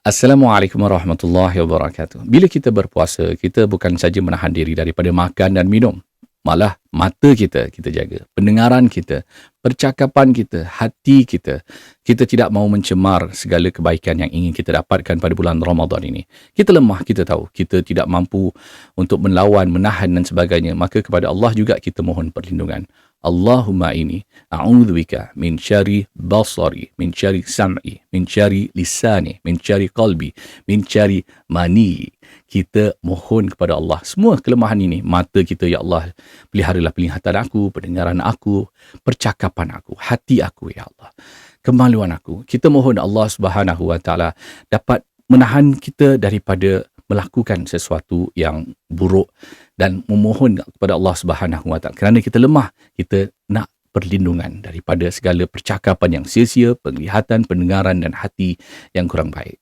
Assalamualaikum warahmatullahi wabarakatuh. Bila kita berpuasa, kita bukan saja menahan diri daripada makan dan minum. Malah mata kita kita jaga, pendengaran kita, percakapan kita, hati kita. Kita tidak mahu mencemar segala kebaikan yang ingin kita dapatkan pada bulan Ramadan ini. Kita lemah, kita tahu. Kita tidak mampu untuk melawan, menahan dan sebagainya. Maka kepada Allah juga kita mohon perlindungan. Allahumma ini a'udzubika min syari basari min syari sam'i min syari lisani min syari qalbi min syari mani kita mohon kepada Allah. Semua kelemahan ini mata kita ya Allah peliharalah penglihatan aku pendengaran aku percakapan aku hati aku ya Allah. Kemaluan aku. Kita mohon Allah Subhanahu wa taala dapat menahan kita daripada melakukan sesuatu yang buruk dan memohon kepada Allah Subhanahu Wa Taala. Kerana kita lemah kita nak perlindungan daripada segala percakapan yang sia-sia penglihatan pendengaran dan hati yang kurang baik